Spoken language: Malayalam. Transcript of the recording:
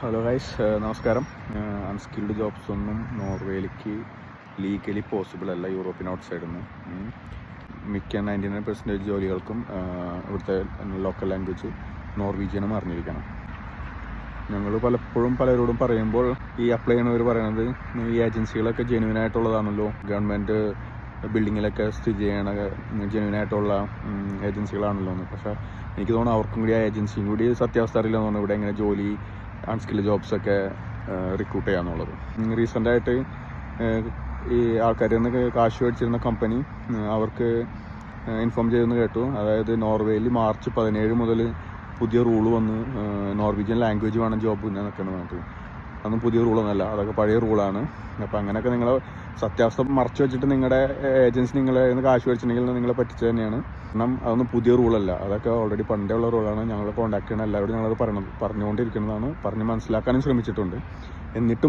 ഹലോ ഗൈസ് നമസ്കാരം. അൺസ്കിൽഡ് ജോബ്സ് ഒന്നും നോർവേയിലേക്ക് ലീഗലി പോസിബിൾ അല്ല യൂറോപ്യൻ ഔട്ട് സൈഡിൽ നിന്ന് മിക്ക നയന്റി നയൻ പെർസെന്റേജ് ജോലികൾക്കും ആ, ഇവിടുത്തെ ലോക്കൽ ലാംഗ്വേജ് നോർവീജിയനും അറിഞ്ഞിരിക്കണം. ഞങ്ങൾ പലപ്പോഴും പലരോടും പറയുമ്പോൾ ഈ അപ്ലൈ ചെയ്യണവർ പറയണത് ഈ ഏജൻസികളൊക്കെ ജെനുവിൻ ആയിട്ടുള്ളതാണല്ലോ. ഗവൺമെന്റ് ബിൽഡിങ്ങിലൊക്കെ സ്ഥിതി ചെയ്യണ ജെനുവിൻ ആയിട്ടുള്ള ഏജൻസികളാണല്ലോ എന്ന്. പക്ഷേ എനിക്ക് തോന്നുന്നു അവർക്കും കൂടി ആ ഏജൻസിയും കൂടി സത്യാവസ്ഥ അറിയില്ല തോന്നുന്നു. ഇവിടെ എങ്ങനെ ജോലി അൺസ്കിൽഡ് ജോബ്സ് ഒക്കെ റിക്രൂട്ട് ചെയ്യാന്നുള്ളത്. റീസെന്റായിട്ട് ഈ ആൾക്കാരിൽ നിന്ന് കാശ് മേടിച്ചിരുന്ന കമ്പനി അവർക്ക് ഇൻഫോം ചെയ്തെന്ന് കേട്ടു. അതായത് നോർവേയിൽ മാർച്ച് പതിനേഴ് മുതൽ പുതിയ റൂൾ വന്ന് നോർവീജിയൻ ലാംഗ്വേജ് വേണം ജോബ് എന്നൊക്കെയാണ് പറഞ്ഞത്. അതൊന്നും പുതിയ റൂളൊന്നുമല്ല അതൊക്കെ പഴയ റൂളാണ് അപ്പോൾ അങ്ങനെയൊക്കെ നിങ്ങൾ സത്യാവസ്ഥ മറച്ചു വെച്ചിട്ട് നിങ്ങളുടെ ഏജൻസി നിങ്ങളെ നിന്ന് കാശ് മേടിച്ചിട്ടുണ്ടെങ്കിൽ നിങ്ങളെ പറ്റിച്ച് തന്നെയാണ്. കാരണം അതൊന്നും പുതിയ റൂളല്ല അതൊക്കെ ഓൾറെഡി പണ്ടേ ഉള്ള റൂളാണ് ഞങ്ങൾ കോൺടാക്ട് ചെയ്യണം എല്ലാവരും ഞങ്ങളത് പറഞ്ഞു പറഞ്ഞുകൊണ്ടിരിക്കുന്നതാണ്. പറഞ്ഞ് മനസ്സിലാക്കാനും ശ്രമിച്ചിട്ടുണ്ട്. എന്നിട്ടും